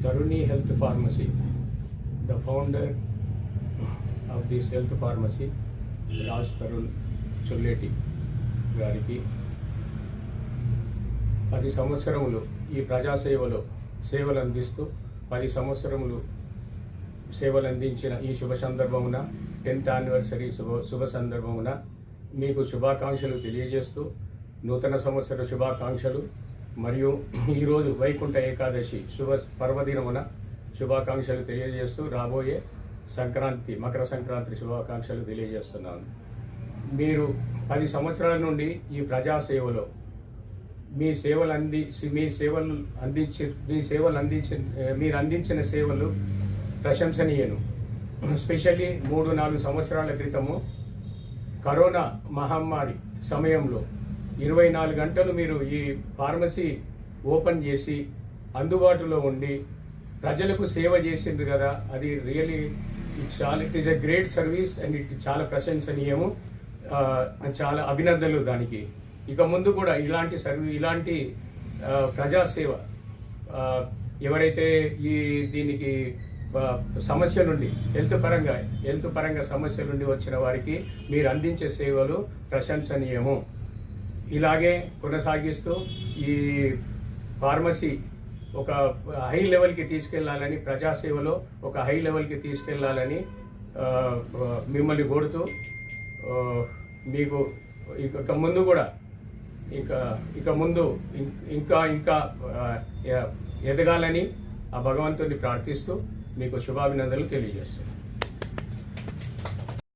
Taruni Health Pharmacy, the founder of this health pharmacy, Raj Tarun Chulleti గారికి పది సంవత్సరములు ఈ ప్రజాసేవలో సేవలు అందిస్తూ పది సంవత్సరములు సేవలు అందించిన ఈ శుభ సందర్భమున టెన్త్ యానివర్సరీ శుభ శుభ సందర్భమున మీకు శుభాకాంక్షలు తెలియజేస్తూ నూతన సంవత్సర శుభాకాంక్షలు మరియు ఈరోజు వైకుంఠ ఏకాదశి శుభ పర్వదినమున శుభాకాంక్షలు తెలియజేస్తూ రాబోయే సంక్రాంతి మకర సంక్రాంతి శుభాకాంక్షలు తెలియజేస్తున్నాను. మీరు పది సంవత్సరాల నుండి ఈ ప్రజాసేవలో మీ సేవలు అంది మీ సేవలు అందించి మీ సేవలు అందించి మీరు అందించిన సేవలు ప్రశంసనీయను. స్పెషల్లీ మూడు నాలుగు సంవత్సరాల క్రితము కరోనా మహమ్మారి సమయంలో ఇరవై నాలుగు గంటలు మీరు ఈ ఫార్మసీ ఓపెన్ చేసి అందుబాటులో ఉండి ప్రజలకు సేవ చేసింది కదా అది రియలీ ఇట్ చాలా it is a great service and it చాలా ప్రశంసనీయము. చాలా అభినందనలు దానికి. ఇక ముందు కూడా ఇలాంటి సర్వీ ఇలాంటి ప్రజాసేవ ఎవరైతే ఈ దీనికి సమస్య నుండి హెల్త్ పరంగా హెల్త్ పరంగా సమస్య నుండి వచ్చిన వారికి మీరు అందించే సేవలు ప్రశంసనీయము. ఇలాగే కొనసాగిస్తూ ఈ ఫార్మసీ ఒక హై లెవెల్కి తీసుకెళ్ళాలని ప్రజాసేవలో ఒక హై లెవెల్కి తీసుకెళ్ళాలని మిమ్మల్ని కోరుతూ మీకు ఇక ముందు కూడా ఇంకా ఇక ముందు ఇంకా ఇంకా ఎదగాలని ఆ భగవంతుని ప్రార్థిస్తూ మీకు శుభాభినందనలు తెలియజేస్తున్నాను.